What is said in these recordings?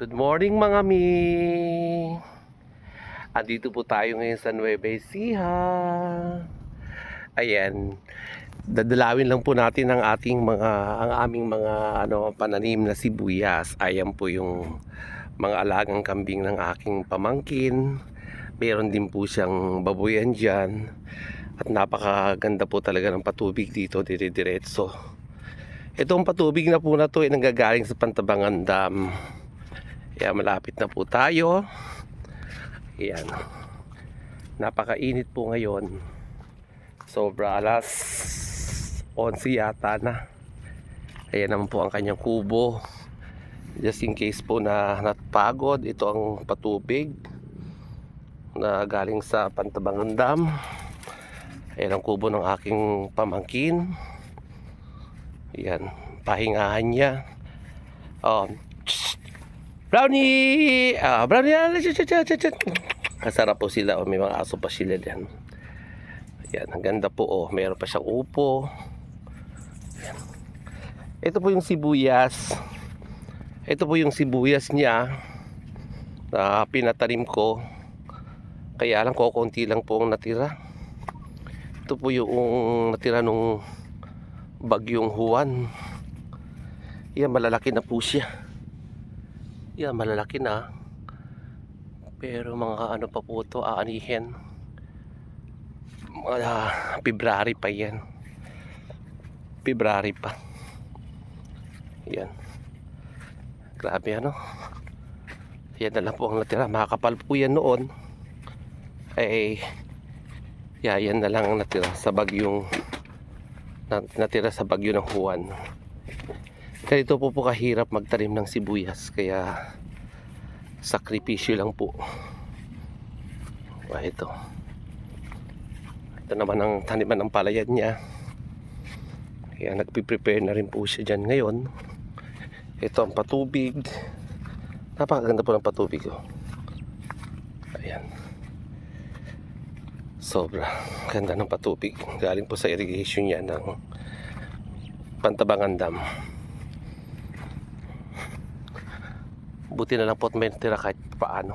Good morning mga mi! Andito po tayo ngayon sa Nueva Ecija. Ayan, dadalawin lang po natin ang ating mga ang aming mga ano pananim na sibuyas. Ayan po yung mga alagang kambing ng aking pamangkin. Meron din po siyang baboyan diyan. At napakaganda po talaga ng patubig dito, dire-diretso. Itong patubig na po na to ay nanggagaling sa Pantabangan Dam. Kaya malapit na po tayo. Ayan. Napakainit po ngayon. Sobra alas 11 yata na. Ayan naman po ang kanyang kubo. Just in case po na napagod, ito ang patubig na galing sa Pantabangan Dam. Ayan ang kubo ng aking pamangkin. Ayan, pahingahan niya. Oh, Brownie! Ah, brownie! ah. Kasarap po sila. Oh, may mga aso pa sila diyan. Yan, ang ganda po. Oh, meron pa siyang upo. Yan. Ito po yung sibuyas. Ito po yung sibuyas niya na pinatanim ko. Kaya lang ko, konti lang po ang natira. Ito po yung natira nung bagyong Juan. Yan, malalaki na po siya. Yan, malalaki na. Pero mga ano pa po ito, aanihin. Mga February pa yan. February pa. Yan. Grabe ano. Yan na lang po ang natira. Makakapal po yan noon. Ay, yeah, yan na lang ang natira sa bagyong na- natira sa bagyo ng Juan. Ganito po po kahirap magtanim ng sibuyas kaya sakripisyo lang po. Ah, ito. Ito naman ang taniman ng palayan niya. Kaya nagpiprepare na rin po siya dyan ngayon. Ito ang patubig. Napakaganda po ng patubig oh. Ayan. Sobra. Ganda ng patubig. Galing po sa irrigation niya ng Pantabangan Dam. Buti na lang po at may tira kahit paano.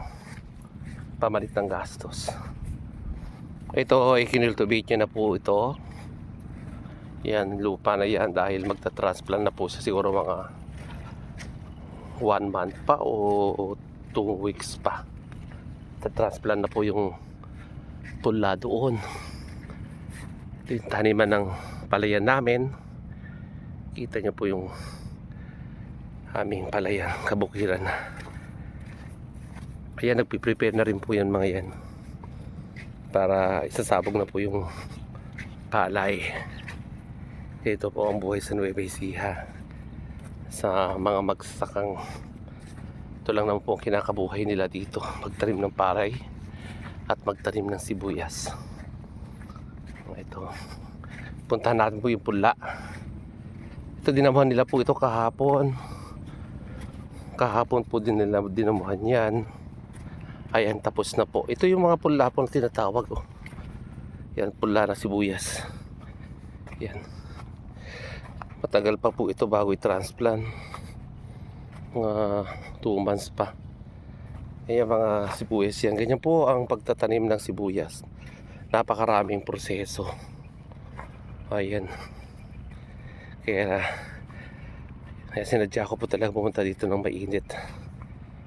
Pamalit ng gastos. Ito ay kinultivate niya na po ito. Yan, lupa na yan dahil magta-transplant na po siya siguro mga one month pa o two weeks pa. Ta-transplant na po yung pula doon. Ito yung taniman ng palayan namin. Kita niyo po yung aming palayan, kabukiran. Ayan, nagpiprepare na rin po yan mga yan. Para isasabog na po yung palay. Ito po ang buhay sa Nueva Ecija. Sa mga magsakang ito lang naman po ang kinakabuhay nila dito. Magtanim ng paray at magtanim ng sibuyas. Ito. Puntahan natin po yung pula. Ito dinamuhan nila po ito kahapon. Kahapon po din nila dinamuhan yan. Ayan, tapos na po. Ito yung mga pula po na tinatawag. Oh. Yan, pula na sibuyas. Yan. Matagal pa po ito bago i-transplant. Mga 2 months pa. Ayan mga sibuyas yan. Ganyan po ang pagtatanim ng sibuyas. Napakaraming proseso. Ayan. Kaya kaya sinadya ko po talaga pumunta dito ng mainit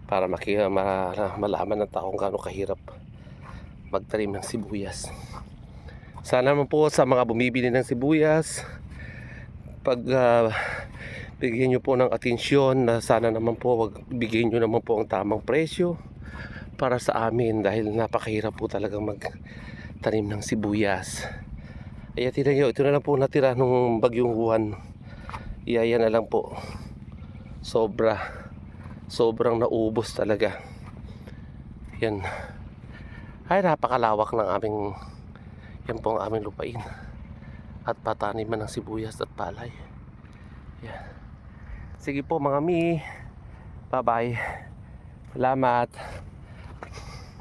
para maki, ma, malaman ng taong gaano kahirap magtanim ng sibuyas. Sana naman po sa mga bumibili ng sibuyas pag ah, bigyan nyo po ng atensyon na sana naman po wag bigyan nyo naman po ang tamang presyo para sa amin dahil napakahirap po talagang magtanim ng sibuyas. Ayan, tignan nyo, ito na lang po natira nung bagyong Juan. Iyaya na lang po. Sobra. Sobrang naubos talaga. Yan. Ay, napakalawak ng aming yan po ang aming lupain. At pataniman ng sibuyas at palay. Yan. Sige po mga mi. Bye bye. Salamat.